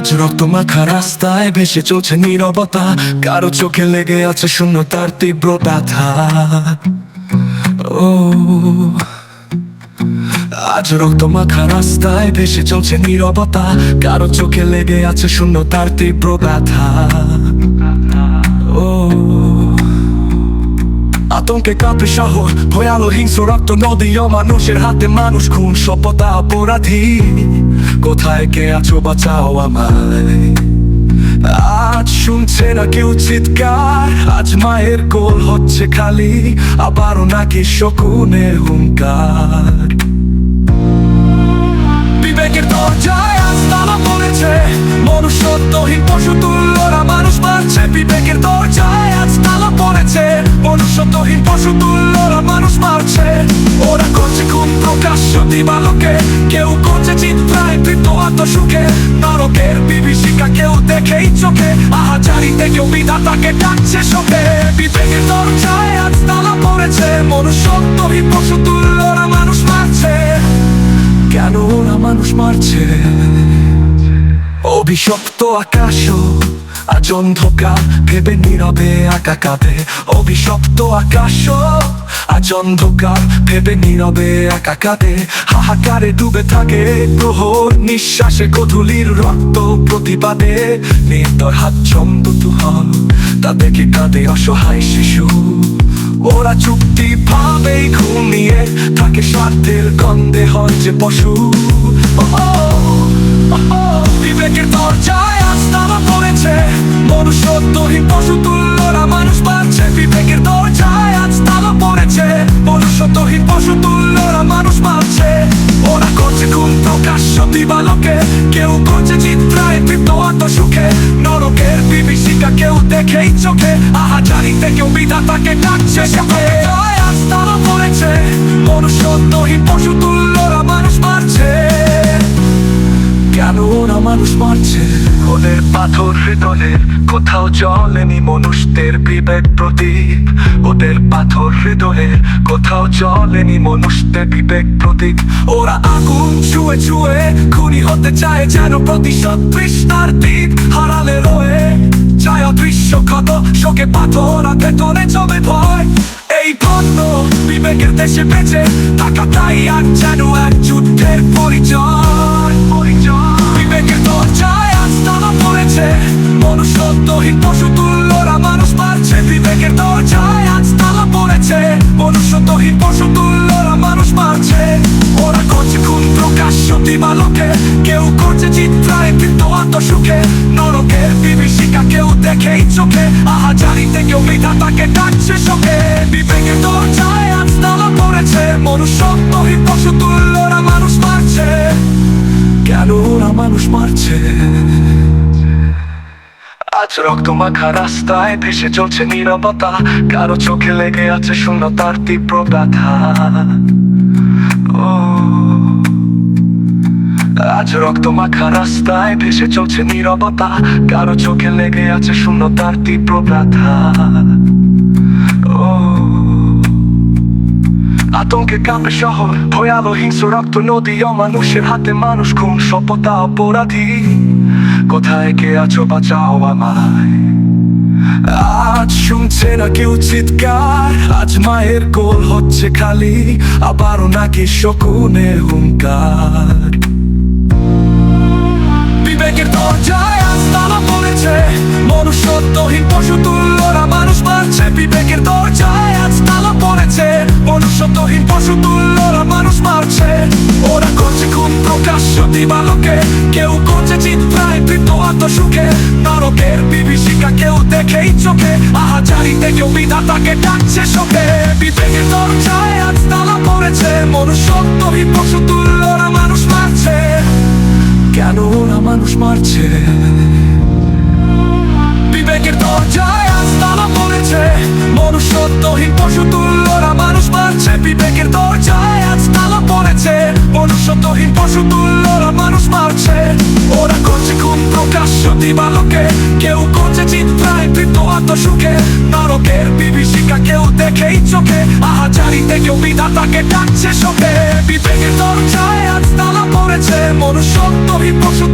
আজ রক্ত মাখা রাস্তায় ভেসে চলছে নীরবতা। কারও চোখে লেগে আছে শূন্যতার তীব্র ব্যথা। ও, আজ রক্ত মাখা রাস্তায় ভেসে চলছে নীরবতা। কারও চোখে লেগে আছে শূন্যতার তীব্র ব্যথা। ও, আতঙ্কে কাঁপে শহর। ভয়ালো হিংস্র রক্ত নদী মানুষের হাতে মানুষ খুন। সভ্যতা, অপরাধী। কোথায় কে আছো বাঁচাও আমায়। আজ শুনছে না কেউ চিৎকার, আজ মায়ের কোল হচ্ছে খালি, আবারও নাকি শকুনের হুঙ্কার। বিবেকের দরজায় আজ তালা পড়েছে, মনুষ্যত্বহীন পশু তুল্যরা মানুষ মারছে। বিবেকের দরজায় আজ তালা পড়েছে মনুষ্যত্বহীন পশু তুল্যরা মানুষ মারছে। ওরা করছে খুন প্রকাশ্য দিবালোকে। কেউ করছে চিত্রায় তৃপ্ত আত্মসুখে। নরকের বিভীষিকা কেউ দেখেই চোখে আহাজারিতে কেউ বিধাতাকে ডাকছে শোকে। বিবেকের দরজায় আজ তালা পড়েছে। মনুষ্যত্বহীন পশু তুল্যরা মানুষ মারছে। কেন ওরা মানুষ মারছে? অভিশপ্ত আকাশ আজ অন্ধকার ভেবে নীরবে একা কাঁদে অভিশপ্ত আকাশ আজ অন্ধকার ভেবে নীরবে একা কাঁদে হাহাকারে ডুবে থাকে প্রহর নিঃশ্বাসে গধুলির রক্ত প্রতিবাদে। নির্দয় হাত চন্দ তুহল তা দেখে কাঁদে অসহায় শিশু। ওরা চুক্তি ভাবেই ঘুমিয়ে থাকে স্বার্থের গন্ধে হয় যে পশু। বিবেকের দরজায় আজ পড়েছে মনুষ্যত্বহীন পশু তুল্যরা মানুষ পাচ্ছে। বিবেকের দরজায় আজ তালা পড়েছে। মনুষ্যত্বহীন পশু তুল্যরা মানুষ মারছে ওরা করছে খুন প্রকাশ্য দিবালোকে কেউ করছে চিত্রায় তৃপ্ত আত্মসুখে নরকের বিভীষিকা কেউ দেখেই চোখে। আহাজারিতে কেউ বিধাতাকে ডাকছে সাথে আজ তারা পড়েছে। মনুষ্যত্বহীন পশু কোথাও জলেনি মনুষ্যদের বিবেক প্রদীপ। ওদের পাথর হৃদয়ে কোথাও জলেনি মনুষ্যদের বিবেক প্রদীপ। ওরা আগুন ছুঁয়ে ছুঁয়ে খুনি হতে চায় যেন প্রতিশোধ তৃষ্ণার দ্বীপ। হারালে রয়ে চায় অদৃশ্য ক্ষত, শোকে পাথর আর ভেতরে জমে ভয়। এই ভণ্ড বিবেকের দেশে বেঁচে থাকা তাই আর যেন এক যুদ্ধের পরিচয়। মনুষ্যত্বহীন পশু তুল্যরা মানুষ মারছে, বিবেকের দরজায় আজ তালা পড়েছে। মনুষ্যত্বহীন পশু তুল্যরা মানুষ মারছে। ওরা করছে খুন প্রকাশ্য দিবালোকে কেউ করছে চিত্রায় তৃপ্ত আত্মসুখে। নরকের বিভীষিকা কেউ দেখেই চোখে আহাজারিতে কেউ বিধাতাকে ডাকছে শোকে। বিবেকের দরজায় আজ তালা পড়েছে মনুষ্যত্বহীন পশু তুল্যরা মানুষ মারছে। কেন ওরা মানুষ মারছে? আজ রক্ত মাখা রাস্তায় ভেসে চলছে নীরবতা। কারও চোখে লেগে আছে শূন্যতার তীব্র ব্যথা। আজ রক্ত মাখা রাস্তায় ভেসে চলছে নীরবতা। কারও চোখে লেগে আছে শূন্যতার তীব্র ব্যথা। ও, আতঙ্কে কাঁপে শহর। ভয়ালো হিংস্র রক্ত নদী ও মানুষের হাতে মানুষ খুন, সভ্যতা, অপরাধী। কোথায় কে আছো বাঁচাও আমায়। আজ শুনছে না কেউ চিৎকার, আজ মায়ের কোল হচ্ছে খালি, আবারও নাকি শকুনের হুঙ্কার। বিবেকের দরজায় আজ তালা পড়েছে, মনুষ্যত্বহীন পশু তুল্যরা মানুষ মারছে। বিবেকের দরজায় আজ তালা পড়েছে, মনুষ্যত্বহীন পশু তুল্যরা প্রকাশ্য দিবালোকে কেউ তৃপ্ত আত্মসুখে নরকের বিভীষিকা কেউ দেখেই চোখে। আহাজারিতে কেউ বিধাতাকে ডাকছে দরজায় আজ তালা পড়েছে। মনুষ্যত্বহীন পশু তুল্যরা মানুষ মারছে। কেন ওরা মানুষ মারছে? বিবেকের দরজায় আজ তালা পড়েছে। পশু তুল্যরা মানুষ মারছে ওরা করছে খুন প্রকাশ্য দিবালোকে কেউ করছে চিত্রায় তৃপ্ত সুখে নরকের বিভীষিকা কেউ দেখেই চোখে আহাজারিতে কেউ বিধাতাকে ডাকছে শোকে বিবেকের দরজায় আজ তালা পড়েছে মনুষ্যত্বহীন পশু